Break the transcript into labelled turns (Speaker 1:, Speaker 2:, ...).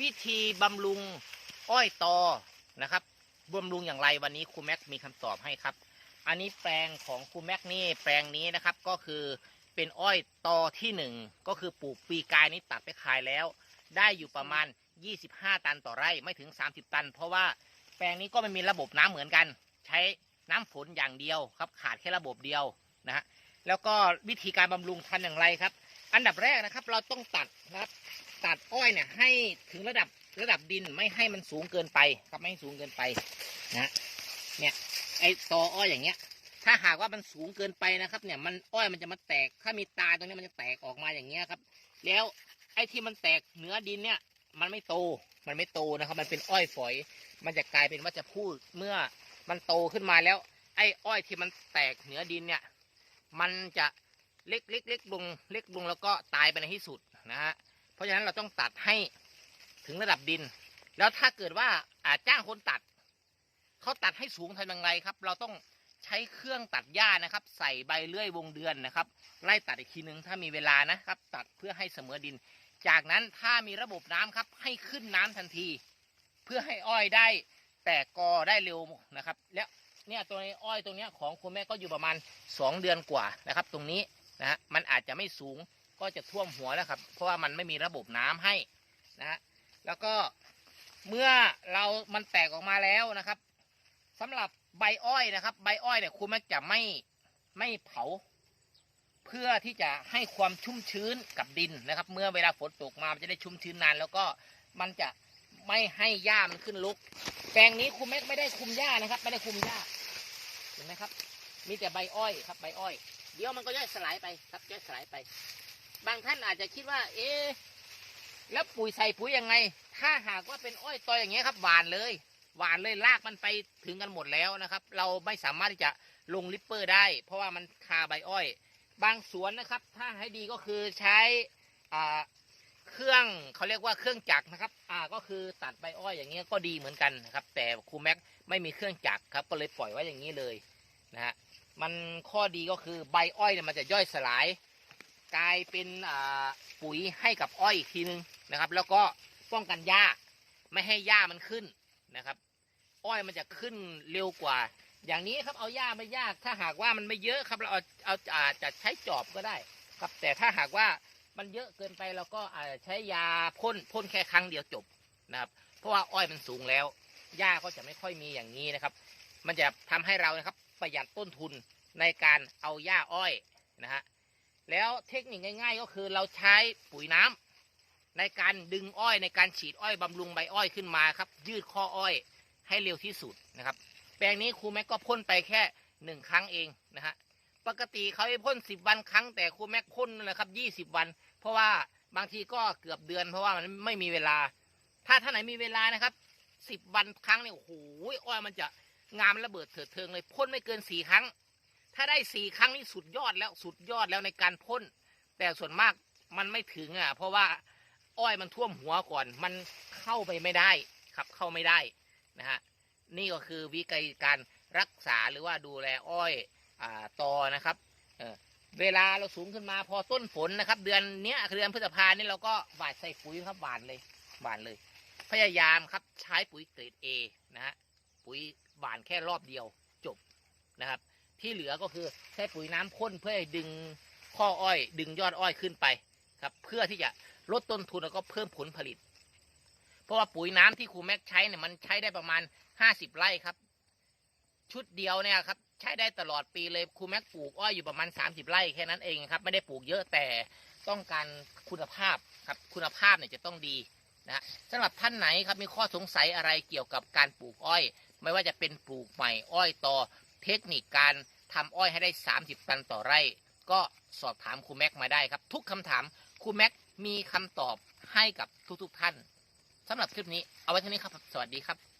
Speaker 1: วิธีบำรุงอ้อยตอนะครับบำรุงอย่างไรวันนี้ครูแม็กมีคำตอบให้ครับ อันนี้แปลงของครูแม็กนี่แปลงนี้นะครับก็คือเป็นอ้อยตอที่หนึ่งก็คือปลูกปีกายนี้ตัดไปขายแล้ว ได้อยู่ประมาณ 25 ตันต่อไร่ไม่ถึง 30 ตัน เพราะว่าแปลงนี้ก็ไม่มีระบบน้ำเหมือนกัน ใช้น้ำฝนอย่างเดียวครับ ขาดแค่ระบบเดียวนะฮะแล้วก็วิธีการบำรุงทำอย่างไรครับ อันดับแรกนะครับ เราต้องตัดนะครับ ตัดอ้อยเนี่ยให้ถึงระดับระดับดินไม่ให้มันสูงเกินไปครับไม่ให้สูงเกินไปนะเนี่ยไอ้ตออ้อยอย่างเงี้ย ถ้าหากว่ามันสูงเกินไปนะครับ เนี่ยมันอ้อยมันจะมาแตก ถ้ามีตาตรงนี้มันจะแตกออกมาอย่างเงี้ยครับ แล้วไอ้ที่มันแตกเหนือดินเนี่ย มันไม่โตมันไม่โตนะครับ มันเป็นอ้อยฝอย มันจะกลายเป็นว่าจะพูดเมื่อมันโตขึ้นมาแล้ว ไอ้อ้อยที่มันแตกเหนือดินเนี่ย มันจะเล็กเล็กเล็กลงเล็กลงแล้วก็ตายไปในที่สุดนะฮะ เพราะฉะนั้นเราต้องตัดให้ถึงระดับดิน แล้วถ้าเกิดว่าอาจ้างคนตัด เขาตัดให้สูงทำอย่างไรครับ เราต้องใช้เครื่องตัดหญ้านะครับ ใส่ใบเลื่อยวงเดือนนะครับ ไล่ตัดอีกทีนึงถ้ามีเวลานะครับ ตัดเพื่อให้เสมอดิน จากนั้นถ้ามีระบบน้ำครับ ให้ขึ้นน้ำทันที เพื่อให้อ้อยได้แตกกอได้เร็วนะครับ แล้วเนี่ยตัวนี้อ้อยตรงเนี้ยของคุณแม่ก็อยู่ประมาณ 2 เดือนกว่านะครับ ตรงนี้นะฮะมันอาจจะไม่สูง ก็จะท่วมหัวแล้วครับ เพราะว่ามันไม่มีระบบน้ำให้นะฮะแล้วก็เมื่อเรามันแตกออกมาแล้วนะครับสำหรับใบอ้อยนะครับ ใบอ้อยเนี่ยคุณแม่จะไม่ไม่เผา เพื่อที่จะให้ความชุ่มชื้นกับดินนะครับ เมื่อเวลาฝนตกมามันจะได้ชุ่มชื้นนาน แล้วก็มันจะไม่ให้หญ้ามันขึ้นลุก แปลงนี้คุณแม่ไม่ได้คุมหญ้านะครับ ไม่ได้คุมหญ้าเห็นไหมครับ มีแต่ใบอ้อยครับใบอ้อย เดี๋ยวมันก็ย่อยสลายไปครับย่อยสลายไป บางท่านอาจจะคิดว่า เอ๊ะแล้วปุ๋ยใส่ปุ๋ยยังไง ถ้าหากว่าเป็นอ้อยตอยอย่างเงี้ยครับหวานเลย หวานเลยลากมันไปถึงกันหมดแล้วนะครับ เราไม่สามารถที่จะลงลิปเปอร์ได้ เพราะว่ามันคาใบอ้อย บางสวนนะครับ ถ้าให้ดีก็คือใช้อ่าเครื่องเขาเรียกว่าเครื่องจักรนะครับ อ่าก็คือตัดใบอ้อยอย่างเงี้ยก็ดีเหมือนกันนะครับ แต่ครูแม็กไม่มีเครื่องจักรครับ ก็เลยปล่อยไว้อย่างนี้เลยนะฮะมันข้อดีก็คือใบอ้อยเนี่ยมันจะย่อยสลาย กลายเป็นปุ๋ยให้กับอ้อยอีกทีนึงนะครับ แล้วก็ป้องกันหญ้าไม่ให้หญ้ามันขึ้นนะครับ อ้อยมันจะขึ้นเร็วกว่า อย่างนี้ครับเอาหญ้าไม่ยาก ถ้าหากว่ามันไม่เยอะครับเราเอาเอาอาจจะใช้จอบก็ได้ครับ แต่ถ้าหากว่ามันเยอะเกินไปเราก็อาจจะใช้ยาพ่นพ่นแค่ครั้งเดียวจบนะครับ เพราะว่าอ้อยมันสูงแล้วหญ้าก็จะไม่ค่อยมีอย่างนี้นะครับ มันจะทำให้เรานะครับประหยัดต้นทุนในการเอาหญ้าอ้อยนะฮะ แล้วเทคนิคง่าย ๆ ก็คือเราใช้ปุ๋ยน้ำในการดึงอ้อยในการฉีดอ้อยบำรุงใบอ้อยขึ้นมาครับ ยืดข้ออ้อยให้เร็วที่สุดนะครับ แปลงนี้ครูแม็กก็พ่นไปแค่หนึ่งครั้งเองนะฮะปกติเขาให้พ่นสิบวันครั้งแต่ครูแม็กพ่นนะครับยี่สิบวัน เพราะว่าบางทีก็เกือบเดือน เพราะว่ามันไม่มีเวลา ถ้าท่านไหนมีเวลานะครับสิบวันครั้งเนี่ยโอ้โหอ้อยมันจะงามระเบิดเถิดเทิงเลยพ่นไม่เกินสี่ครั้ง ถ้าได้สี่ครั้งนี่สุดยอดแล้วสุดยอดแล้วในการพ่น แต่ส่วนมากมันไม่ถึงอะ เพราะว่าอ้อยมันท่วมหัวก่อน มันเข้าไปไม่ได้ครับเข้าไม่ได้นะฮะนี่ก็คือวิธีการรักษาหรือว่าดูแลอ้อยอ่าตอนะครับเออเวลาเราสูงขึ้นมาพอต้นฝนนะครับ เดือนเนี้ยเดือนพฤษภาเนี่ยเราก็หวานใส่ปุ๋ยครับหวานเลยหวานเลย พยายามครับใช้ปุ๋ยเกรด A นะฮะปุ๋ยหวานแค่รอบเดียวจบนะครับ ที่เหลือก็คือใช้ปุ๋ยน้ำพ่นเพื่อดึงข้ออ้อย ดึงยอดอ้อยขึ้นไปครับ เพื่อที่จะลดต้นทุนแล้วก็เพิ่มผลผลิต เพราะว่าปุ๋ยน้ำที่ครูแม็กใช้เนี่ยมันใช้ได้ประมาณห้าสิบไร่ครับ ชุดเดียวเนี่ยครับใช้ได้ตลอดปีเลยครูแม็กปลูกอ้อยอยู่ประมาณสามสิบไร่แค่นั้นเองครับ ไม่ได้ปลูกเยอะแต่ต้องการคุณภาพครับคุณภาพเนี่ยจะต้องดีนะฮะสำหรับท่านไหนครับมีข้อสงสัยอะไรเกี่ยวกับการปลูกอ้อย ไม่ว่าจะเป็นปลูกใหม่อ้อยต่อ เทคนิคการทำอ้อยให้ได้ 30 ตันต่อไร่ ก็สอบถามครูแม็กมาได้ครับ ทุกคำถามครูแม็กมีคำตอบให้กับทุกๆท่านสำหรับคลิปนี้เอาไว้เท่านี้ครับ สวัสดีครับ